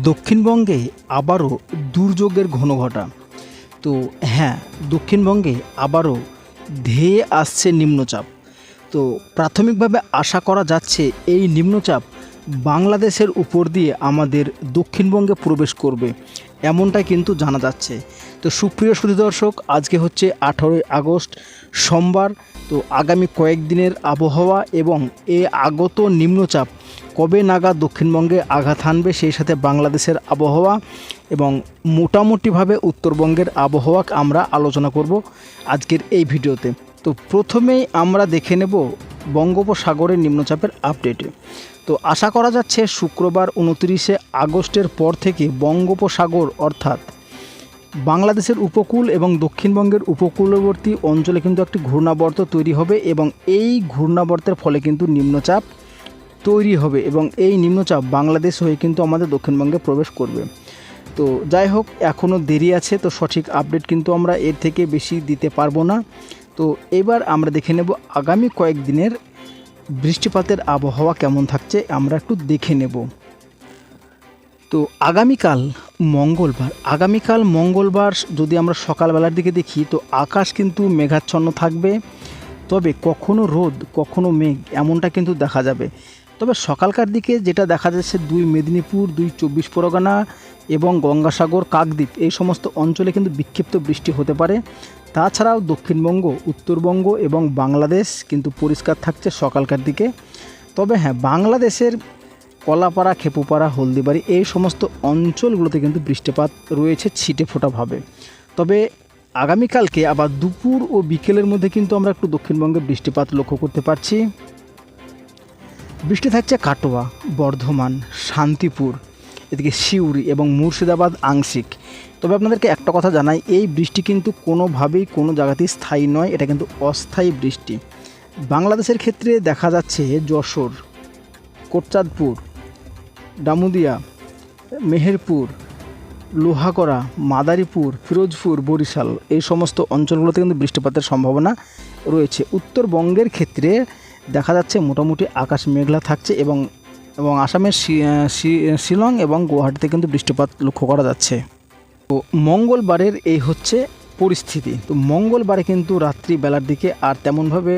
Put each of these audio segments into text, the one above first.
দক্ষিণবঙ্গে আবারও দুর্যোগের ঘনঘটা তো হ্যাঁ দক্ষিণবঙ্গে আবারও ধেয়ে আসছে নিম্নচাপ। তো প্রাথমিকভাবে আশা করা যাচ্ছে এই নিম্নচাপ বাংলাদেশের উপর দিয়ে আমাদের দক্ষিণবঙ্গে প্রবেশ করবে। এমনটাই কিন্তু জানা যাচ্ছে। তো সুপ্রিয় সুধী দর্শক, আজকে হচ্ছে আঠারোই আগস্ট, সোমবার। তো আগামী কয়েকদিনের আবহাওয়া এবং এ আগত নিম্নচাপ কবে নাগাদ দক্ষিণবঙ্গে আঘাত হানবে সেই সাথে বাংলাদেশের আবহাওয়া এবং মোটামুটিভাবে উত্তরবঙ্গের আবহাওয়া আমরা আলোচনা করব আজকের এই ভিডিওতে। তো প্রথমেই আমরা দেখে নেব বঙ্গোপসাগরের নিম্নচাপের আপডেটে। তো আশা করা যাচ্ছে শুক্রবার উনত্রিশে আগস্টের পর থেকে বঙ্গোপসাগর অর্থাৎ বাংলাদেশের উপকূল এবং দক্ষিণবঙ্গের উপকূলবর্তী অঞ্চলে কিন্তু একটি ঘূর্ণাবর্ত তৈরি হবে এবং এই ঘূর্ণাবর্তের ফলে কিন্তু নিম্নচাপ তৈরি হবে এবং এই নিম্নচাপ বাংলাদেশ হয়ে কিন্তু আমাদের দক্ষিণবঙ্গে প্রবেশ করবে। তো যাই হোক এখনও দেরি আছে, তো সঠিক আপডেট কিন্তু আমরা এর থেকে বেশি দিতে পারব না। তো এবার আমরা দেখে নেব আগামী কয়েকদিনের বৃষ্টিপাতের আবহাওয়া কেমন থাকছে আমরা একটু দেখে নেব। তো আগামীকাল মঙ্গলবার আগামীকাল মঙ্গলবার যদি আমরা সকালবেলার দিকে দেখি, তো আকাশ কিন্তু মেঘাচ্ছন্ন থাকবে। তবে কখনো রোদ, কখনো মেঘ, এমনটা কিন্তু দেখা যাবে। তবে সকালকার দিকে যেটা দেখা যাচ্ছে, দুই মেদিনীপুর, দুই চব্বিশ পরগনা এবং গঙ্গাসাগর, কাকদ্বীপ এই সমস্ত অঞ্চলে কিন্তু বিক্ষিপ্ত বৃষ্টি হতে পারে। তাছাড়াও দক্ষিণবঙ্গ, উত্তরবঙ্গ এবং বাংলাদেশ কিন্তু পরিষ্কার থাকছে সকালকার দিকে। তবে হ্যাঁ বাংলাদেশের কলাপাড়া, খেপুপাড়া, হলদিবাড়ি এই সমস্ত অঞ্চলগুলোতে কিন্তু বৃষ্টিপাত রয়েছে ছিটে ফোটাভাবে তবে আগামীকালকে আবার দুপুর ও বিকেলের মধ্যে কিন্তু আমরা একটু দক্ষিণবঙ্গে বৃষ্টিপাত লক্ষ্য করতে পারছি। বৃষ্টি থাকছে কাটোয়া, বর্ধমান, শান্তিপুর, এদিকে সিউড়ি এবং মুর্শিদাবাদ আংশিক। তবে আপনাদেরকে একটা কথা জানাই, এই বৃষ্টি কিন্তু কোনোভাবেই কোনো জায়গাতেই স্থায়ী নয়, এটা কিন্তু অস্থায়ী বৃষ্টি। বাংলাদেশের ক্ষেত্রে দেখা যাচ্ছে যশোর, কোটচাঁদপুর, ডামুদিয়া, মেহেরপুর লোহাগড়া মাদারীপুর, ফিরোজপুর, বরিশাল, এই সমস্ত অঞ্চলগুলোতে কিন্তু বৃষ্টিপাতের সম্ভাবনা রয়েছে। উত্তরবঙ্গের ক্ষেত্রে দেখা যাচ্ছে মোটামুটি আকাশ মেঘলা থাকছে এবং এবং আসামের শিলং এবং গুয়াহাটিতে কিন্তু বৃষ্টিপাত লক্ষ্য করা যাচ্ছে। তো মঙ্গলবারের এই হচ্ছে পরিস্থিতি। তো মঙ্গলবারে কিন্তু রাত্রি বেলার দিকে আর তেমনভাবে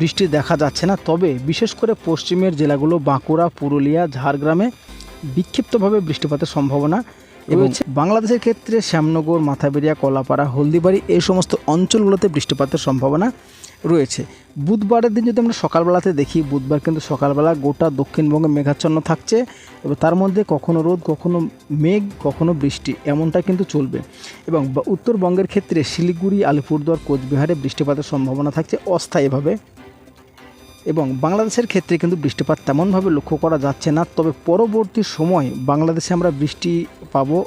বৃষ্টি দেখা যাচ্ছে না। তবে বিশেষ করে পশ্চিমের জেলাগুলো বাঁকুড়া পুরুলিয়া ঝাড়গ্রামে বিক্ষিপ্তভাবে বৃষ্টিপাতের সম্ভাবনা রয়েছে। বাংলাদেশের ক্ষেত্রে শ্যামনগর মাথাবেরিয়া কলাপাড়া হলদিবাড়ি এই সমস্ত অঞ্চলগুলোতে বৃষ্টিপাতের সম্ভাবনা রয়েছে। বুধবারের দিন যদি আমরা সকালবেলাতে দেখি, বুধবার কিন্তু সকালবেলা গোটা দক্ষিণবঙ্গে মেঘাচ্ছন্ন থাকছে এবং তার মধ্যে কখনো রোদ, কখনো মেঘ, কখনো বৃষ্টি এমনটা কিন্তু চলবে। এবং উত্তরবঙ্গের ক্ষেত্রে শিলিগুড়ি, আলিপুরদুয়ার, কোচবিহারে বৃষ্টিপাতের সম্ভাবনা থাকছে অস্থায়ীভাবে এবং বাংলাদেশের ক্ষেত্রে কিন্তু বৃষ্টিপাত তেমনভাবে লক্ষ্য করা যাচ্ছে না। তবে পরবর্তী সময় বাংলাদেশে আমরা বৃষ্টি পাবো।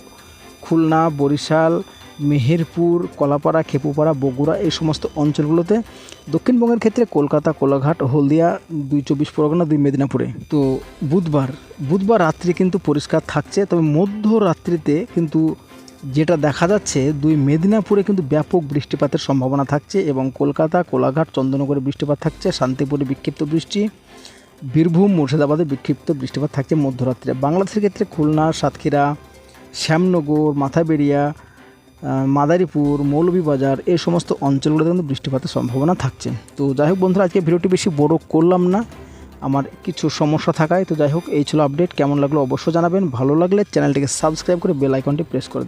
খুলনা, বরিশাল মেহেরপুর কলাপাড়া খেপুপাড়া বগুড়া এই সমস্ত অঞ্চলগুলোতে দক্ষিণবঙ্গের ক্ষেত্রে কলকাতা কোলাঘাট হলদিয়া দুই চব্বিশ পরগনা দুই মেদিনীপুরে। তো বুধবার বুধবার রাত্রি কিন্তু পরিষ্কার থাকছে তবে মধ্যরাত্রিতে কিন্তু যেটা দেখা যাচ্ছে দুই মেদিনীপুরে কিন্তু ব্যাপক বৃষ্টিপাতের সম্ভাবনা থাকছে এবং কলকাতা কোলাঘাট চন্দননগরে বৃষ্টিপাত থাকছে শান্তিপুরে বিক্ষিপ্ত বৃষ্টি বীরভূম মুর্শিদাবাদে বিক্ষিপ্ত বৃষ্টিপাত থাকছে মধ্যরাত্রে বাংলাদেশের ক্ষেত্রে খুলনা সাতক্ষীরা শ্যামনগর মাথাবেরিয়া আহ, মাদারীপুর, মৌলভীবাজার, এই সমস্ত অঞ্চলগুলোতে কিন্তু বৃষ্টিপাতের সম্ভাবনা থাকছে। তো যাই হোক বন্ধুরা, আজকে ভিডিওটি বেশি বড় করলাম না। আমার কিছু সমস্যা থাকায়, তো যাই হোক, এই ছিল আপডেট। কেমন লাগল অবশ্যই জানাবেন। ভালো লাগলে চ্যানেলটিকে সাবস্ক্রাইব করে বেল আইকনটি প্রেস করে